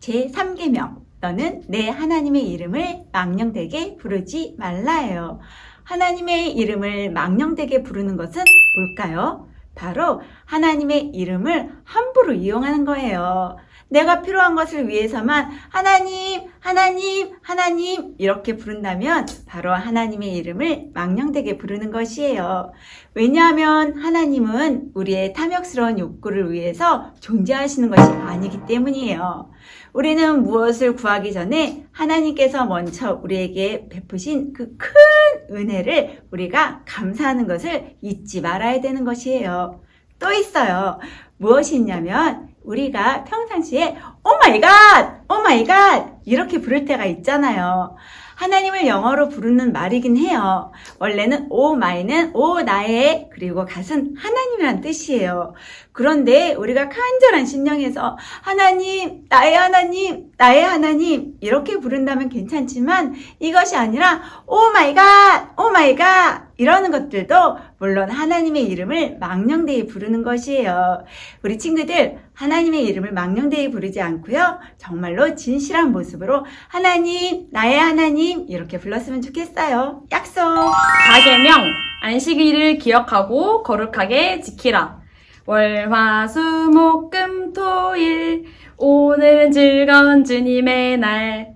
제3계명 너는 내 하나님의 이름을 망령되게 부르지 말라예요. 하나님의 이름을 망령되게 부르는 것은 뭘까요? 바로 하나님의 이름을 함부로 이용하는 거예요. 내가 필요한 것을 위해서만 하나님, 하나님, 하나님 이렇게 부른다면 바로 하나님의 이름을 망령되게 부르는 것이에요. 왜냐하면 하나님은 우리의 탐욕스러운 욕구를 위해서 존재하시는 것이 아니기 때문이에요. 우리는 무엇을 구하기 전에 하나님께서 먼저 우리에게 베푸신 그 큰 은혜를 우리가 감사하는 것을 잊지 말아야 되는 것이에요. 또 있어요. 무엇이 있냐면 우리가 평상시에 오 마이 갓! 오 마이 갓! 이렇게 부를 때가 있잖아요. 하나님을 영어로 부르는 말이긴 해요. 원래는 오 마이는 오 나의 그리고 갓은 하나님이란 뜻이에요. 그런데 우리가 간절한 심령에서 하나님, 나의 하나님, 나의 하나님 이렇게 부른다면 괜찮지만 이것이 아니라 오 마이 갓, 오 마이 갓 이러는 것들도 물론 하나님의 이름을 망령되이 부르는 것이에요. 우리 친구들 하나님의 이름을 망령되이 부르지 않고요. 정말로 진실한 모습으로 하나님, 나의 하나님 이렇게 불렀으면 좋겠어요. 약속. 다계명 안식일을 기억하고 거룩하게 지키라. 월화수목금토일 오늘은 즐거운 주님의 날.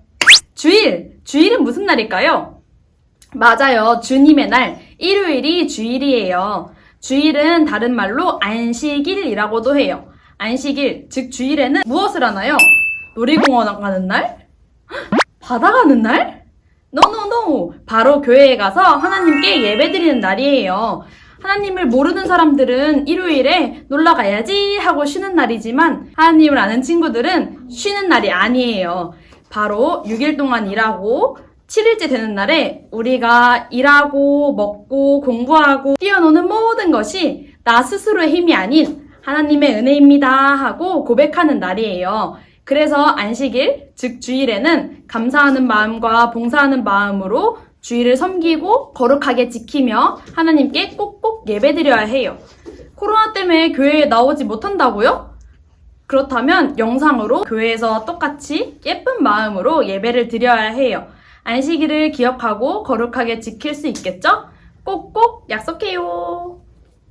주일 주일은 무슨 날일까요? 맞아요. 주님의 날. 일요일이 주일이에요. 주일은 다른 말로 안식일이라고도 해요. 안식일, 즉 주일에는 무엇을 하나요? 놀이공원 가는 날? 헉, 바다 가는 날? 노노노! 바로 교회에 가서 하나님께 예배드리는 날이에요. 하나님을 모르는 사람들은 일요일에 놀러 가야지 하고 쉬는 날이지만 하나님을 아는 친구들은 쉬는 날이 아니에요. 바로 6일 동안 일하고 7일째 되는 날에 우리가 일하고 먹고 공부하고 뛰어노는 모든 것이 나 스스로의 힘이 아닌 하나님의 은혜입니다 하고 고백하는 날이에요. 그래서 안식일, 즉 주일에는 감사하는 마음과 봉사하는 마음으로 주일을 섬기고 거룩하게 지키며 하나님께 꼭꼭 예배드려야 해요. 코로나 때문에 교회에 나오지 못한다고요? 그렇다면 영상으로 교회에서 똑같이 예쁜 마음으로 예배를 드려야 해요. 안식일을 기억하고 거룩하게 지킬 수 있겠죠? 꼭꼭 약속해요.